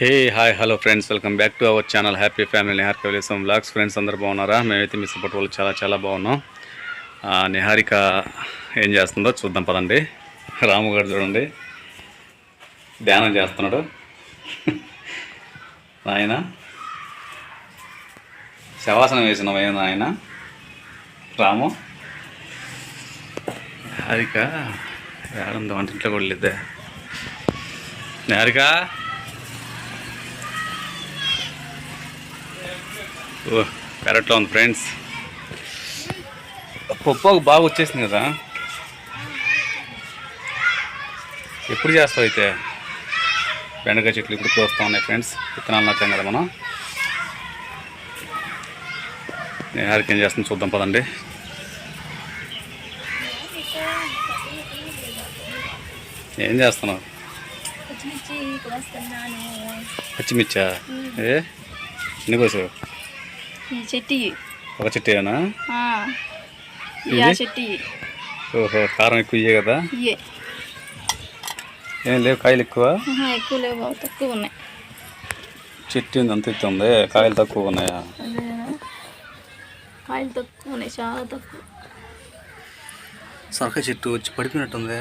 Hey hi hello friends welcome back to our channel happy family Niharika విలేసం vlogs friends అందరు బాగున్నారా? మేమైతే మీ support వాళ్ళు చాలా చాలా బాగున్నాం. నిహారిక ఏం చేస్తుందో చూద్దాం పదండి. రాము గారు చూడండి. ధ్యానం చేస్తున్నాడు. ఆయన శవాసనం వేసిన ఏమైనా ఆయన రాము. నిహారిక వేడందో వంటింట్లో కూడా లేదా. నిహారిక. పెరట్లో ఉంది ఫ్రెండ్స్. పప్పు బాగా వచ్చేసింది కదా. ఎప్పుడు చేస్తావు అయితే? బెండకాయ చెట్లు ఇప్పుడు కోస్తూ ఉన్నాయి ఫ్రెండ్స్. విత్తనాలు నచ్చాం కదా మనం. నేహారికి ఏం చేస్తుంది చూద్దాం పదండి. ఏం చేస్తున్నావు? పచ్చిమిర్చా? ఏ? ఎన్ని కోసావు? ఈ చెట్టి. ఒక చెట్టేనా? చెట్టి. ఓహో కారం ఎక్కువ ఇయ్యే కదా? ఏం లేవు కాయలు ఎక్కువ? ఎక్కువ లేవు బాబు తక్కువ ఉన్నాయి. చెట్టు ఉంది అంత ఎత్తు ఉంది. కాయలు తక్కువ ఉన్నాయా? కాయలు తక్కువ ఉన్నాయి చాలా తక్కువ. సొరకాయ చెట్టు వచ్చి పడిపోయినట్టుంది.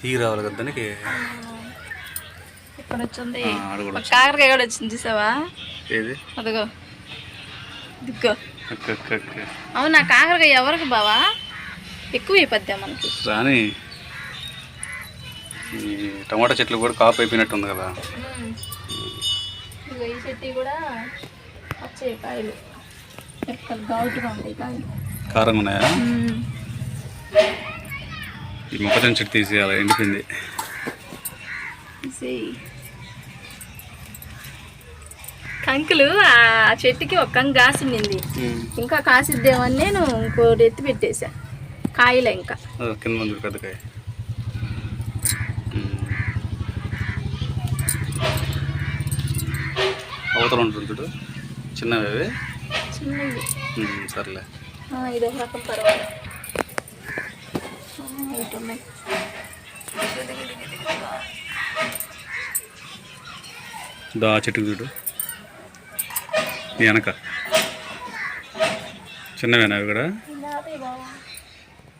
తీగి రావాలి కదా దానికి? ఇక్కడ వచ్చింది? కాకరకాయ కూడా వచ్చింది చూసావా? అదిగో. దిగ్గో అవునా కాకరకాయ ఎవరికి బావా? ఎక్కువ అయిపోద్దా మనకి. రాని ఈ టమాటా చెట్లు కూడా కాపు అయిపోయినట్టుంది కదా. ఇదిగో ఈ చెట్టు కూడా కాయలు. ఎక్కడ ఘాటుగా ఉంటాయి కాయలు. కారంగా ఉన్నాయా? ఈ మొక్కజొన్న చెట్టు తీసేయాలి ఎండిపోయింది. See. కంకులు ఆ చెట్టుకి ఒక కంకు కాసిండింది ఇంకా కాసిద్దేమని నేను ఇంకోటి ఎత్తి పెట్టేశా. కాయలే ఇంకా. కింద పెద్ద కాయ. అవతల ఉంటుంది చూడు. చిన్నవి అవి. చిన్నవి. సర్లే. ఇది రకం పర్వాలేదు. ఆ, ఇటు ఉన్నాయి. దా చెట్టుకు చూడు. వెనక. చిన్నవేనా అవి కూడా.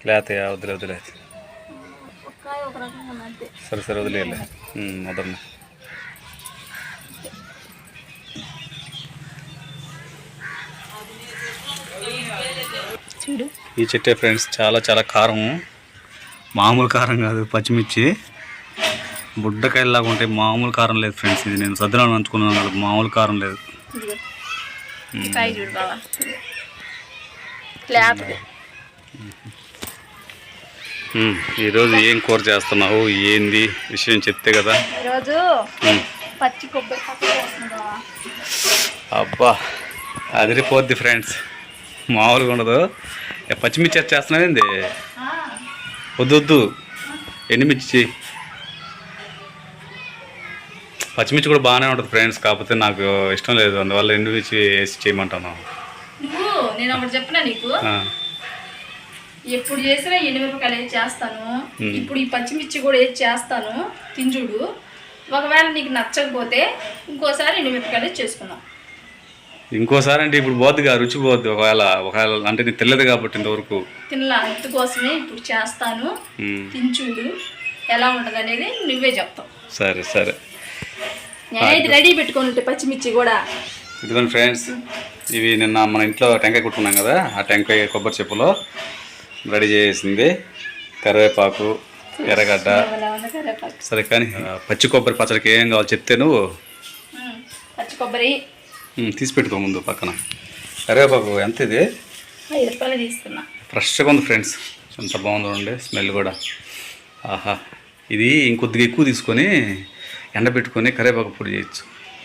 లేతయా వదిలే వదిలే. సరే సరే వదిలేలే వదలను చూడు. ఈ చెట్టే ఫ్రెండ్స్ చాలా చాలా కారం. మామూలు కారం కాదు పచ్చిమిర్చి. బుడ్డకాయలాగా ఉంటే మామూలు కారం లేదు ఫ్రెండ్స్ ఇది నేను సద్దులను నంచుకున్నాను మామూలు కారం లేదు. కాయ చూడు బావా ఈరోజు ఏం కూర చేస్తున్నావు? ఏంది? విషయం చెప్తే కదా. ఈరోజు పచ్చి కొబ్బరి అబ్బా అదిరిపోద్ది ఫ్రెండ్స్. మామూలుగా ఉండదు. పచ్చిమిర్చి చేస్తున్నావేంది. వద్దు వద్దు. ఎండుమిర్చి పచ్చిమిర్చి కూడా బాగానే ఉంటుంది ఫ్రెండ్స్. కాకపోతే నాకు ఇష్టం లేదు. అందువల్ల ఎండుమిర్చి వేసి చేయమంటాను నేను ఒకటి చెప్పినా నీకు? ఎప్పుడు చేసినా ఎండుమిరపకాయలు వేసి చేస్తాను. ఇప్పుడు ఈ పచ్చిమిర్చి కూడా వేసి చేస్తాను? తింజుడు ఒకవేళ నీకు నచ్చకపోతే ఇంకోసారి ఎండుమిరపకాయలు చేసుకుందాం. ఇంకోసారి అంటే ఇప్పుడు పోద్దిగా రుచి పోద్ది. ఒకవేళ ఒకవేళ అంటే నీకు తెలియదు కాబట్టి ఇంతవరకు. తినలా ఇంటి కోసమే ఇప్పుడు చేస్తాను. తించుడు ఎలా ఉంటుంది అనేది నువ్వే చెప్తావు. సరే సరే. నేనైతే రెడీ పెట్టుకొని ఉంటే పచ్చిమిర్చి కూడా. ఇదిగోండి ఫ్రెండ్స్ ఇవి నిన్న మన ఇంట్లో టెంకాయ కుట్టుకున్నాం కదా ఆ టెంకాయ కొబ్బరి చెప్పులో రెడీ చేసింది. కరివేపాకు ఎర్రగడ్డ. సరే కానీ పచ్చి కొబ్బరి పచ్చడికి ఏం కావాలో చెప్తే నువ్వు. పచ్చి కొబ్బరి. తీసి పెట్టుకో ముందు పక్కన. కరివేపాకు ఎంత ఇది? ఐదు రూపాయలు తీసుకున్నా. ఫ్రెష్గా ఉంది ఫ్రెండ్స్ ఎంత బాగుందో అండి స్మెల్ కూడా. ఆహా ఇది ఇంకొద్దిగా ఎక్కువ తీసుకొని ఎండబెట్టుకొని కరివేపాకు పొడి చేయొచ్చు.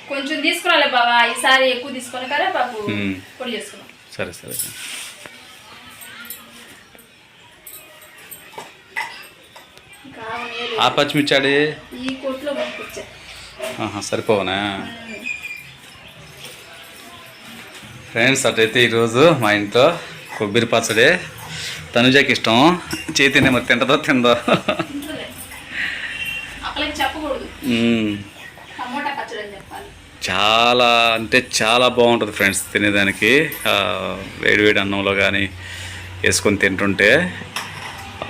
కొంచెం తీసుకురాలే బాబా ఈసారి ఎక్కువ తీసుకొని కరివేపాకు మ్మ్. పొడి చేసుకున్నాం సరే సరే. ఆ పచ్చిమిర్చాడి? ఈ కొట్లో పంపించా. ఆహా సరిపోవనా? ఫ్రెండ్స్ అటైతే ఈరోజు మా ఇంట్లో కొబ్బరి పచ్చడి. తనుజాకి ఇష్టం. చేతినే మరి తింటదో తిందో? టమోటా పచ్చడి అని చెప్పాలి చాలా అంటే చాలా బాగుంటుంది ఫ్రెండ్స్ తినేదానికి. వేడివేడి వేడి వేడి అన్నంలో కానీ వేసుకొని తింటుంటే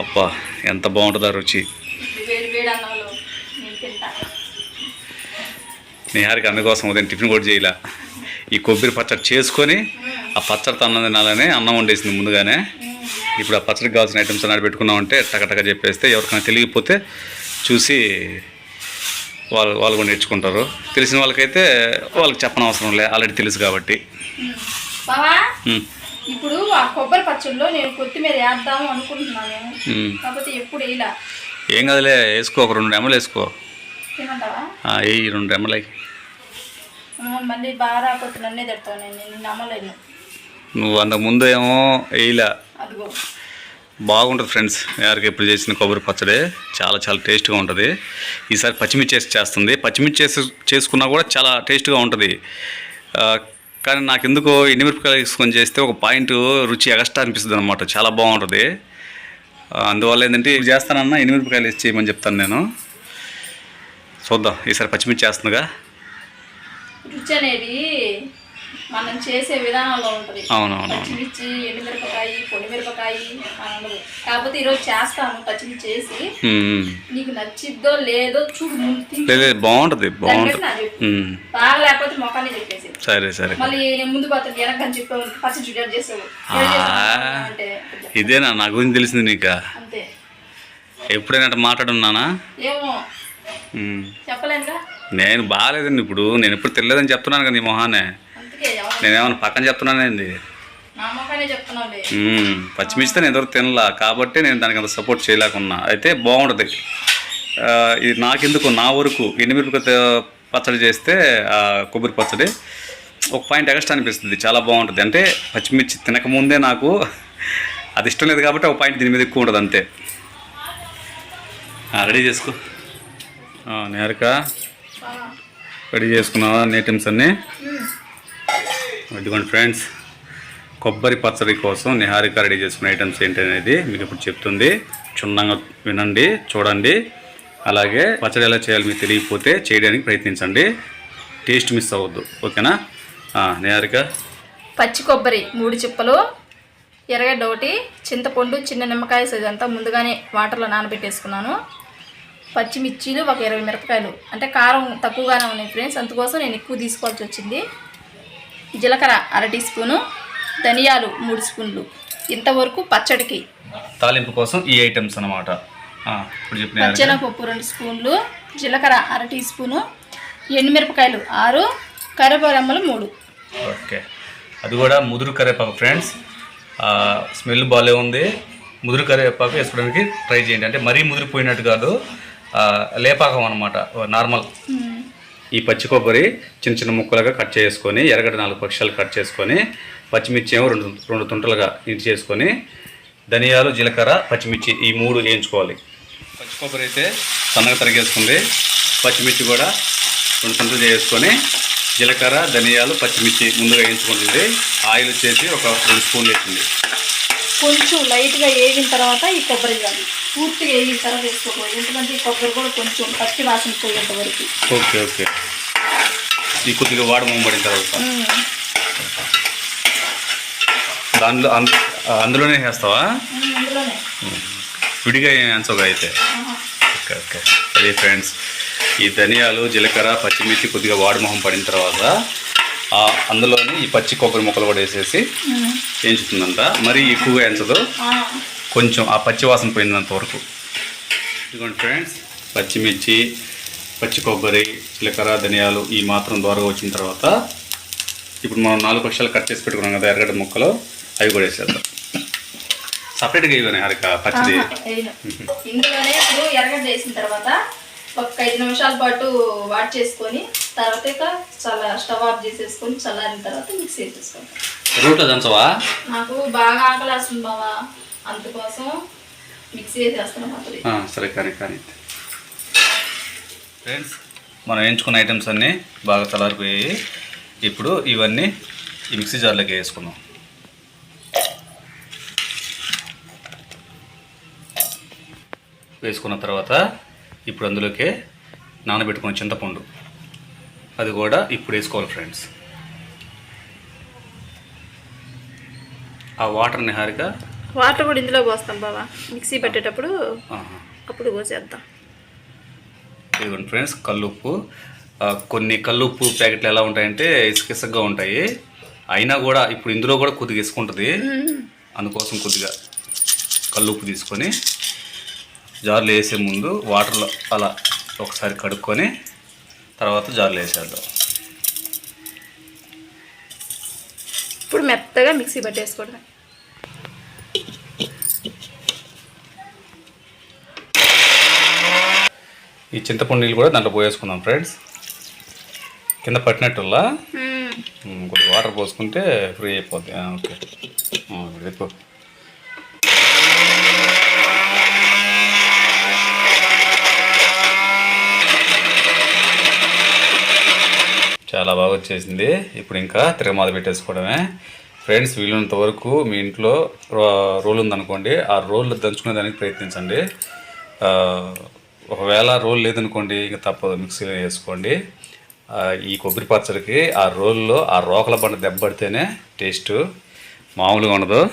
అబ్బా ఎంత బాగుంటుందో ఆ రుచి. ఇప్పుడు నేను నిహారికి అందుకోసం ఉదయం టిఫిన్ కూడా చేయలే. ఈ కొబ్బరి పచ్చడి చేసుకొని ఆ పచ్చడితో అన్నం తినాలని అన్నం వండేసింది ముందుగానే. ఇప్పుడు ఆ పచ్చడికి కావాల్సిన ఐటమ్స్ అన్నాడు పెట్టుకున్నామంటే టకటక చెప్పేస్తే ఎవరికైనా తెలియకపోతే చూసి వాళ్ళు వాళ్ళు కూడా నేర్చుకుంటారు. తెలిసిన వాళ్ళకైతే వాళ్ళకి చెప్పనవసరం లే ఆల్రెడీ తెలుసు కాబట్టి. ఇప్పుడు ఆ కొబ్బరి పచ్చడిలో నేను కొత్తిమీర వేద్దాము అనుకుంటున్నాను. కాకపోతే ఎప్పుడు ఏం కదలే వేసుకో ఒక రెండు రెమ్మలు వేసుకో. ఏ రెండు రెమ్మలకి. మళ్ళీ బాగా రాకపోతే నన్నే తిడతావు నేను నేను నమ్మలేను. నువ్వు అంతకు ముందు ఏమో వేయలే. అదిగో. బాగుంటుంది ఫ్రెండ్స్ ఎవరికి ఎప్పుడు చేసిన కొబ్బరి పచ్చడి చాలా చాలా టేస్ట్గా ఉంటుంది. ఈసారి పచ్చిమిర్చి వేసి చేస్తుంది. పచ్చిమిర్చి చేసి చేసుకున్నా కూడా చాలా టేస్ట్గా ఉంటుంది. కానీ నాకు ఎందుకో ఎండుమిరపకాయలు వేసుకొని చేస్తే ఒక పాయింట్ రుచి ఎగస్ట్రా అనిపిస్తుంది అనమాట చాలా బాగుంటుంది. అందువల్ల ఏంటంటే ఇది చేస్తానన్నా ఎండుమిరపకాయలు వేసి చేయమని చెప్తాను నేను. చూద్దాం. ఈసారి పచ్చిమిర్చి చేస్తుందిగా. రుచి అనేది మనం చేసే విధానంలో ఉంటుంది. అవునవును పచ్చిమిర్చి ఎండుమిరపకాయ పొడిమిరపకాయ అని ఉండదు. కాకపోతే ఈరోజు చేస్తాను పచ్చిమిర్చి చేసి. నీకు నచ్చిద్దో లేదో చూడు బాగుంటుంది బాగుంటుంది. చెప్పు. బాగా లేకపోతే మొఖాన్ని చెప్పేసి సరే సరే. మళ్ళీ ముందు పోతే వెనక అని చెప్పావు పచ్చి చేసావు ఇదేనా? నా గురించి తెలిసింది నీకా? అంతే. ఎప్పుడైనా మాట్లాడున్నానా ఏమో. నేను బాగాలేదండి ఇప్పుడు. నేను ఎప్పుడు తెలియదని చెప్తున్నాను కదా నీ మొహానే నేనేమన్నా పక్కన చెప్తున్నానేంది? ఉమ్, పచ్చిమిర్చితో నేను ఎవరు తినలా. కాబట్టి నేను దానికి అంత సపోర్ట్ చేయలేకున్నా. అయితే బాగుంటుంది. ఇది నాకెందుకు నా వరకు ఎండుమిరపకాయ పచ్చడి చేస్తే కొబ్బరి పచ్చడి ఒక పాయింట్ ఎక్స్ట్రా అనిపిస్తుంది. చాలా బాగుంటుంది. అంటే పచ్చిమిర్చి తినకముందే నాకు అది ఇష్టం లేదు కాబట్టి ఒక పాయింట్ దీని మీద ఎక్కువ ఉంటుంది అంతే. రెడీ చేసుకో. నేరక. రెడీ చేసుకున్నావా? అన్ని? ఐటమ్స్ అన్నీ. ఇదిగోండి ఫ్రెండ్స్ కొబ్బరి పచ్చడి కోసం నిహారిక రెడీ చేసుకున్న ఐటమ్స్ ఏంటి అనేది మీకు ఇప్పుడు చెప్తుంది. క్షుణ్ణంగా వినండి చూడండి. అలాగే పచ్చడి ఎలా చేయాలి మీకు తెలియకపోతే చేయడానికి ప్రయత్నించండి. టేస్ట్ మిస్ అవ్వద్దు. ఓకేనా? నిహారిక. పచ్చి కొబ్బరి మూడు చిప్పలు ఎర్రగడ్డ ఒకటి చింతపండు చిన్న నిమ్మకాయ సైజ్ అంతా ముందుగానే వాటర్లో నానబెట్టేసుకున్నాను. పచ్చిమిర్చీలు ఒక ఇరవై మిరపకాయలు. అంటే కారం తక్కువగానే ఉన్నాయి ఫ్రెండ్స్ అందుకోసం నేను ఎక్కువ తీసుకోవాల్సి వచ్చింది. జీలకర్ర అర టీ స్పూను ధనియాలు మూడు స్పూన్లు. ఇంతవరకు పచ్చడికి. తాలింపు కోసం ఈ ఐటమ్స్ అనమాట. పచ్చెనపప్పు రెండు స్పూన్లు జీలకర్ర అర టీ స్పూను ఎండుమిరపకాయలు ఆరు కరివేపాకు మూడు. ఓకే. అది కూడా ముదురు కరివేపాకు ఫ్రెండ్స్. స్మెల్ బాగాలే ఉంది. ముదురు కరివేపాకు వేసుకోవడానికి ట్రై చేయండి. అంటే మరీ ముదిరిపోయినట్టు కాదు. లేపాకం అనమాట నార్మల్. ఈ పచ్చి కొబ్బరి చిన్న చిన్న ముక్కలుగా కట్ చేసుకొని ఎరగడ నాలుగు పక్షాలు కట్ చేసుకొని పచ్చిమిర్చి ఏమో రెండు రెండు తుంటలుగా ఇంటి చేసుకొని ధనియాలు జీలకర్ర పచ్చిమిర్చి ఈ మూడు వేయించుకోవాలి. పచ్చి కొబ్బరి అయితే సన్నగా తరిగేసుకుంది. పచ్చిమిర్చి కూడా రెండు తుంటలు చేసుకొని జీలకర్ర ధనియాలు పచ్చిమిర్చి ముందుగా వేయించుకుంటుంది. ఆయిల్ వచ్చేసి ఒక రెండు స్పూన్లు వేసింది. కొంచెం లైట్గా వేగిన తర్వాత ఈ కొబ్బరి కానీ పూర్తిగా వేగిన తర్వాత వేసుకోకూడదు. ఎందుకంటే కొబ్బరి కూడా కొంచెం పచ్చి వాసన పోయేంత వరకు. Okay okay. ఈ కొద్దిగా వాడు ముంబడిన తర్వాత. దానిలో అంద- అందులోనే వేస్తావా? విడిగా వేయించగా అయితే. Okay okay. అదే ఫ్రెండ్స్ ఈ ధనియాలు జీలకర్ర పచ్చిమిర్చి కొద్దిగా వాడుమొహం పడిన తర్వాత అందులోనే ఈ పచ్చి కొబ్బరి ముక్కలు కూడా వేసేసి ఉమ్. వేయించుతుందంట. మరీ ఎక్కువగా ఆ. కొంచెం ఆ పచ్చి వాసన పోయినంత వరకు. ఇదిగోండి ఫ్రెండ్స్ పచ్చిమిర్చి పచ్చి కొబ్బరి జీలకర్ర ధనియాలు ఈ మాత్రం ద్వారా వచ్చిన తర్వాత ఇప్పుడు మనం నాలుగు పక్షాలు కట్ చేసి పెట్టుకున్నాం కదా ఎర్రగడ్డ ముక్కలు అవి కూడా వేసేద్దాం. సపరేట్గా ఇవ్వని హరిక పచ్చిది. ఇందులోనే ఇప్పుడు ఎర్రగడ్డ వేసిన తర్వాత ఒక ఐదు నిమిషాల పాటు వాట్ చేసుకొని తర్వాత ఇక చల్ల స్టవ్ ఆఫ్ చేసేసుకొని చల్లారిన తర్వాత మిక్స్ చేసేసుకుంటాం రూట్లో దంచవా? నాకు బాగా ఆకలి వస్తుంది బావా అందుకోసం మిక్సీ చేసేస్తున్నాం సరే కానీ కానీ ఫ్రెండ్స్ మనం ఎంచుకున్న ఐటమ్స్ అన్నీ బాగా చల్లారిపోయాయి ఇప్పుడు ఇవన్నీ ఈ మిక్సీ జార్లోకి వేసుకుందాం. వేసుకున్న తర్వాత ఇప్పుడు అందులోకి నానబెట్టుకున్న చింతపండు. అది కూడా ఇప్పుడు వేసుకోవాలి ఫ్రెండ్స్ ఆ వాటర్ నిహారిక వాటర్ కూడా ఇందులో పోస్తాం బావా. మిక్సీ పెట్టేటప్పుడు. అప్పుడు పోసేద్దాం. ఇదిగోండి ఫ్రెండ్స్ కల్లుప్పు. కొన్ని కల్లుప్పు ప్యాకెట్లు ఎలా ఉంటాయంటే ఇసుక ఇసుకగా ఉంటాయి. అయినా కూడా ఇప్పుడు ఇందులో కూడా కొద్దిగా ఇసుక ఉంటుంది అందుకోసం కొద్దిగా కల్లుప్పు తీసుకొని జార్లో వేసే ముందు వాటర్లో అలా ఒకసారి కడుక్కొని తర్వాత జార్లో వేసేద్దాం. ఇప్పుడు మెత్తగా మిక్సీ పట్టేసుకోవడమే. ఈ చింతపండు నీళ్ళు కూడా దాంట్లో పోయేసుకుందాం ఫ్రెండ్స్ కింద. ఉమ్, కొద్దిగా వాటర్ పోసుకుంటే ఫ్రీ అయిపోద్ది. ఓకే. ఎక్కువ చాలా బాగా వచ్చేసింది. ఇప్పుడు ఇంకా తిరగమాద పెట్టేసుకోవడమే. ఫ్రెండ్స్ వీలున్నంత వరకు మీ ఇంట్లో రోల్ ఉందనుకోండి. ఆ రోల్ దంచుకునే దానికి ప్రయత్నించండి. ఒకవేళ రోల్ లేదనుకోండి ఇంకా తప్పదు. మిక్సీలో వేసుకోండి. ఈ కొబ్బరి పచ్చడికి ఆ రోల్లో ఆ రోకల బండ దెబ్బడితేనే టేస్ట్ మామూలుగా ఉండదు.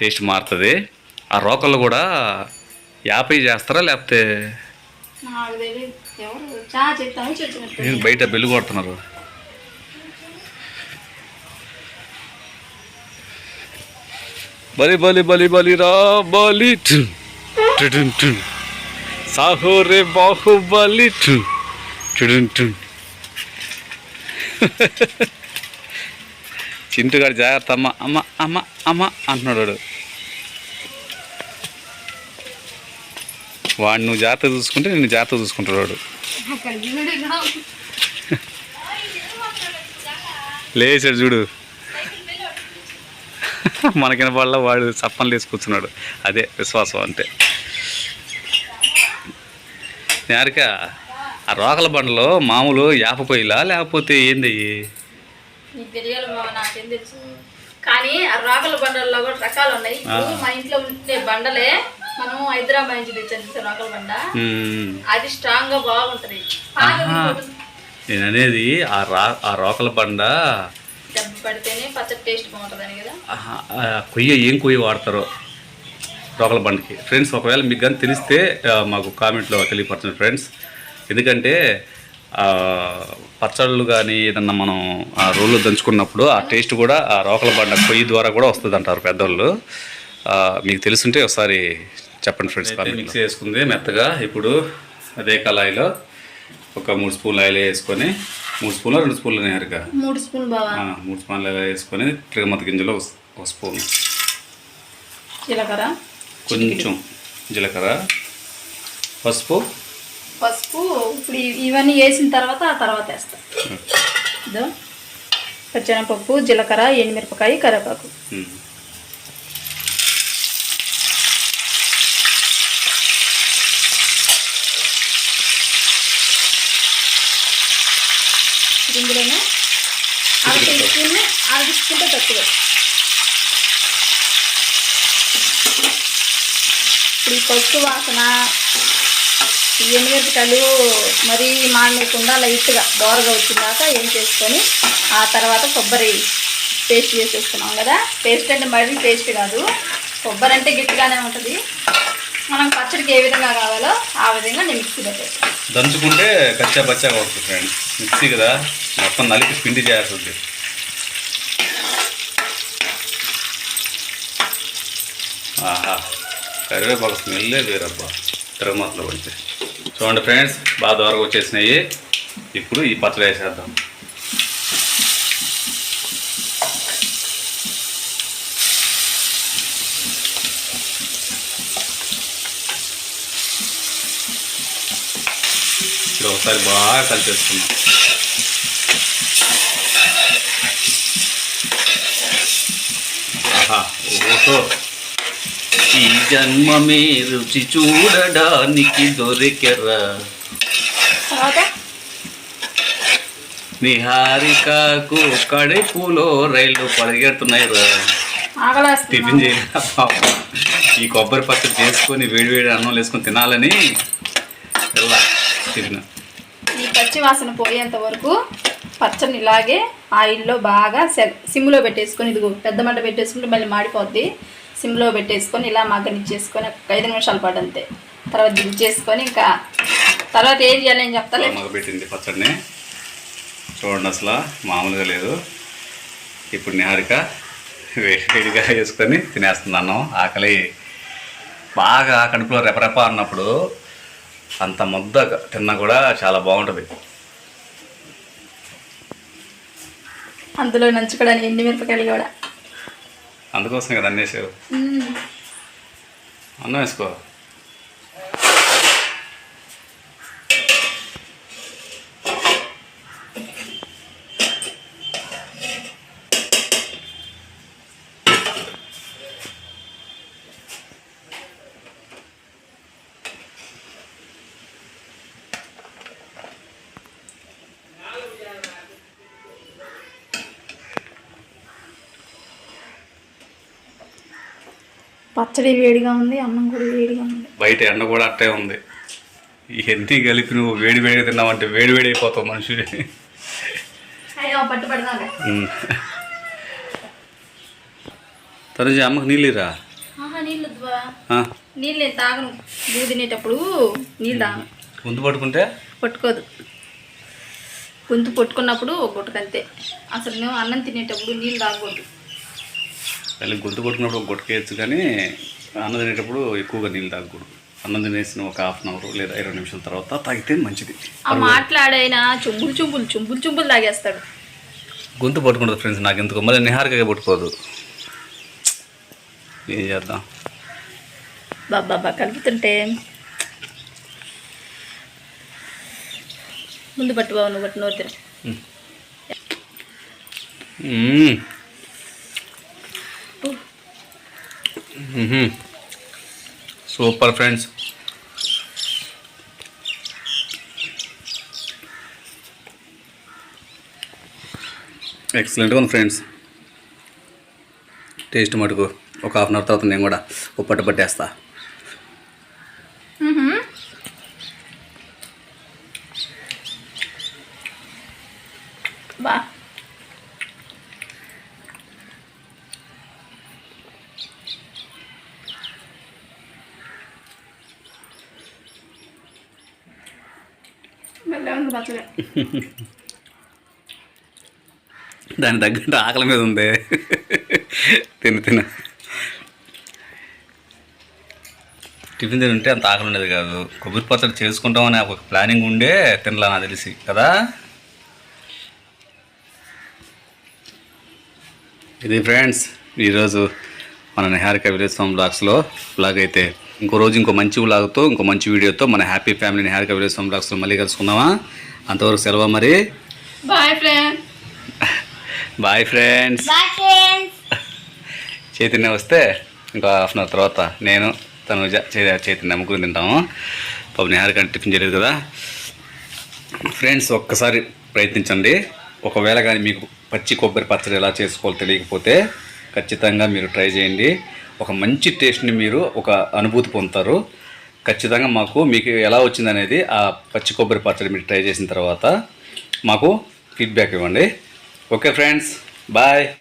టేస్ట్ మారుతుంది. ఆ రోకళ్ళు కూడా యాపై చేస్తారా లేకపోతే బయట బెల్లు కొడుతున్నారు. బలి బలి బలి బలి రా బలి టు. టు. సాహోరే బాహుబలి టు. టుడున్ చింటుగాడు జాగ్రత్త అమ్మ అమ్మ అమ్మ అమ్మ అంటున్నాడు వాడు. వాడు నువ్వు జాగ్రత్త చూసుకుంటే నేను జాగ్రత్త చూసుకుంటున్నాడు లేచాడు చూడు. మనకిన వాళ్ళ వాడు చప్పలు వేసి కూర్చున్నాడు. అదే విశ్వాసం అంటే. నేరక ఆ రోకల బండలో మామూలు యాప పొయ్యిలా లేకపోతే ఏంది అయ్యి? నీకు తెలియాలి బావ నాకేం తెలుసు. కానీ ఆ రాగల బండల్లో కూడా రకాలు ఉన్నాయి. ఇప్పుడు మా ఇంట్లో ఉండే బండలే మనం హైదరాబాద్ నుంచి రాగల బండ. అది స్ట్రాంగ్గా బాగుంటది. నేను అనేది ఆ రా ఆ రోకల బండ దెబ్బ పడితేనే పచ్చడి టేస్ట్ బాగుంటుందని కదా. కొయ్య ఏం కొయ్య వాడతారో? రోకల బండకి. ఫ్రెండ్స్ ఒకవేళ మీకు కానీ తెలిస్తే మాకు కామెంట్లో తెలియపరచండి ఫ్రెండ్స్. ఎందుకంటే ఆ, పచ్చళ్ళు కానీ ఏదన్నా మనం ఆ రోల్లో దంచుకున్నప్పుడు ఆ టేస్ట్ కూడా ఆ రోకల బండ కొయ్యి ద్వారా కూడా వస్తుంది అంటారు పెద్దోళ్ళు. ఆ, మీకు తెలుసుంటే ఒకసారి చెప్పండి ఫ్రెండ్స్ మిక్స్ చేసుకుంది మెత్తగా. ఇప్పుడు అదే కళాయిలో ఒక మూడు స్పూన్లు ఆయిల్ వేసుకొని మూడు స్పూన్లు రెండు స్పూన్లు నేరుగా మూడు స్పూన్ బావా? ఆ, మూడు స్పూన్లు ఆయిల్ వేసుకొని తిరగమత గింజలు ఒక- ఒక స్పూన్. జీలకర్ర. కొంచెం జీలకర్ర పసుపు. పసుపు ఇప్పుడు ఇవన్నీ వేసిన తర్వాత ఆ తర్వాత వేస్తా. ఇదో పచ్చెనపప్పు జీలకర్ర ఎండుమిరపకాయ కరివేపాకు. ఇందులోనే అర టీ స్పూన్ అరగించుకుంటే తక్కువ ఇప్పుడు ఈ పసుపు వాసన ఈ ఎండుమిరపకాయలు మరీ మాడలేకుండా లైట్గా దోరగా వచ్చిందాక ఏం చేసుకొని ఆ తర్వాత కొబ్బరి పేస్ట్ చేసేసుకున్నాం కదా. పేస్ట్ అంటే మరీ పేస్ట్ కాదు. కొబ్బరి అంటే గట్టిగానే ఉంటుంది. మనం పచ్చడికి ఏ విధంగా కావాలో ఆ విధంగా నేను మిక్సీ దంచుకుంటే కచ్చా బచ్చాగా వస్తుంది మిక్సీ కదా. మొత్తం నలిపి పిండి చేస్తుంది ఆహా. కరివేపాకు స్మెల్లే వేరబ్బా తిరగమతలో పడితే. చూడండి ఫ్రెండ్స్ బాగా దూరంగా వచ్చేసినాయి. ఇప్పుడు ఈ పచ్చడి వేసేద్దాం. ఇప్పుడు ఒకసారి బాగా కలిపేసుకున్నాం ఆహా ఓహో. ఈ జన్మమే రుచి చూడడానికి దొరికెరా నిహారికకు కడుపులో రైలు పరిగెడుతున్నాయి రా టిఫిన్ చేయలే ఈ కొబ్బరి పచ్చడి చేసుకొని వేడి వేడి అన్నం వేసుకొని తినాలని. వెళ్ళా టిఫిన్. ఈ పచ్చి వాసన పోయేంత వరకు పచ్చని ఇలాగే ఆయిల్లో బాగా సిమ్లో పెట్టేసుకొని ఇదిగో పెద్ద మంట పెట్టేసుకుంటే మళ్ళీ మాడిపోద్ది. సిమ్లో పెట్టేసుకొని ఇలా మగ్గనిచ్చేసుకొని ఒక ఐదు నిమిషాల పాటు అంతే. తర్వాత దించేసుకొని ఇంకా తర్వాత ఏం చేయాలి నేను చెప్తాలే? మగబెట్టింది పచ్చడిని. చూడండి అసలు మామూలుగా లేదు. ఇప్పుడు నిహారిక వేడిగా వేసుకొని తినేస్తున్నాను ఆకలి బాగా కడుపులో రెపరెప అన్నప్పుడు అంత ముద్ద తిన్నా కూడా చాలా బాగుంటుంది. అందులో నంచుకోవడానికి ఎండి మిరపకాయలు కూడా. అందుకోసం కదా అన్నేసావు. అన్నం వేసుకో. పచ్చడి వేడిగా ఉంది అన్నం కూడా వేడిగా ఉంది. బయట ఎండ కూడా అట్టే ఉంది. ఇవన్నీ కలిపి నువ్వు వేడి వేడి తిన్నావంటే వేడి వేడి అయిపోతావు మనిషి. తరుజు అమ్మకు నీళ్ళిరా నీళ్ళు నేను తాగను. తినేటప్పుడు నీళ్ళు తాగను ముందు పట్టుకుంటే? పట్టుకోదు. గొంతు పట్టుకున్నప్పుడు ఒక గుట్టకంతే అసలు అన్నం తినేటప్పుడు నీళ్ళు తాగకూడదు. వెళ్ళి గొంతు కొట్టుకున్నప్పుడు ఒక గుట్టకేయచ్చు కానీ అన్నం తినేటప్పుడు ఎక్కువగా నీళ్ళు తాగకూడదు. అన్నం తినేసిన ఒక హాఫ్ అన్ అవర్ లేదా ఇరవై నిమిషాల తర్వాత తాగితే మంచిది. ఆ మాట్లాడైనా చుంబులు చుంబులు చుంబులు చుంబులు తాగేస్తాడు. గొంతు పట్టుకుంటుంది ఫ్రెండ్స్ నాకు ఎందుకు మళ్ళీ నిహారికగా పట్టుకోదు. ఏం చేద్దాం? బాబా కలుపుతుంటే. ముందు పట్టు బాబు నువ్వు పట్టు నోరు సూపర్ ఫ్రెండ్స్. ఎక్సలెంట్గా ఉంది ఫ్రెండ్స్. టేస్ట్ మటుకు ఒక హాఫ్ అన్ అవర్ తర్వాత నేను కూడా ఉప్పట్టు పట్టేస్తాను బా భలే ఉంది పచ్చడి దాని తగ్గట్టు ఆకలి మీద ఉంది. తిని తిన. టిఫిన్ తిని ఉంటే అంత ఆకలి ఉండేది కాదు. కొబ్బరి పచ్చడి చేసుకుంటామని ఒక ప్లానింగ్ ఉండే తినలా నాకు తెలిసి. కదా? ఇది ఫ్రెండ్స్ ఈరోజు మన నిహారిక విలేజ్ ఫామ్ బ్లాగ్స్లో బ్లాగ్ అయితే ఇంకో రోజు ఇంకో మంచి బ్లాగ్తో ఇంకో మంచి వీడియోతో మన happy family Niharika village farm బ్లాగ్స్లో మళ్ళీ కలుసుకుందామా? అంతవరకు సెలవు మరి? Bye friend bye friends Chaitanya వస్తే ఇంకో హాఫ్ అన్ అవర్ తర్వాత నేను తను చైతన్య ముగ్గురు తింటాము. పాపం నిహారిక టిఫిన్ చేయలేదు కదా. ఫ్రెండ్స్ ఒక్కసారి ప్రయత్నించండి. ఒకవేళ కానీ మీకు పచ్చి కొబ్బరి పచ్చడి ఎలా చేసుకోవాలో తెలియకపోతే ఖచ్చితంగా మీరు ట్రై చేయండి. ఒక మంచి టేస్ట్ని మీరు ఒక అనుభూతి పొందుతారు. ఖచ్చితంగా మాకు మీకు ఎలా వచ్చిందనేది ఆ పచ్చి కొబ్బరి పచ్చడి మీరు ట్రై చేసిన తర్వాత మాకు ఫీడ్బ్యాక్ ఇవ్వండి. Okay friends bye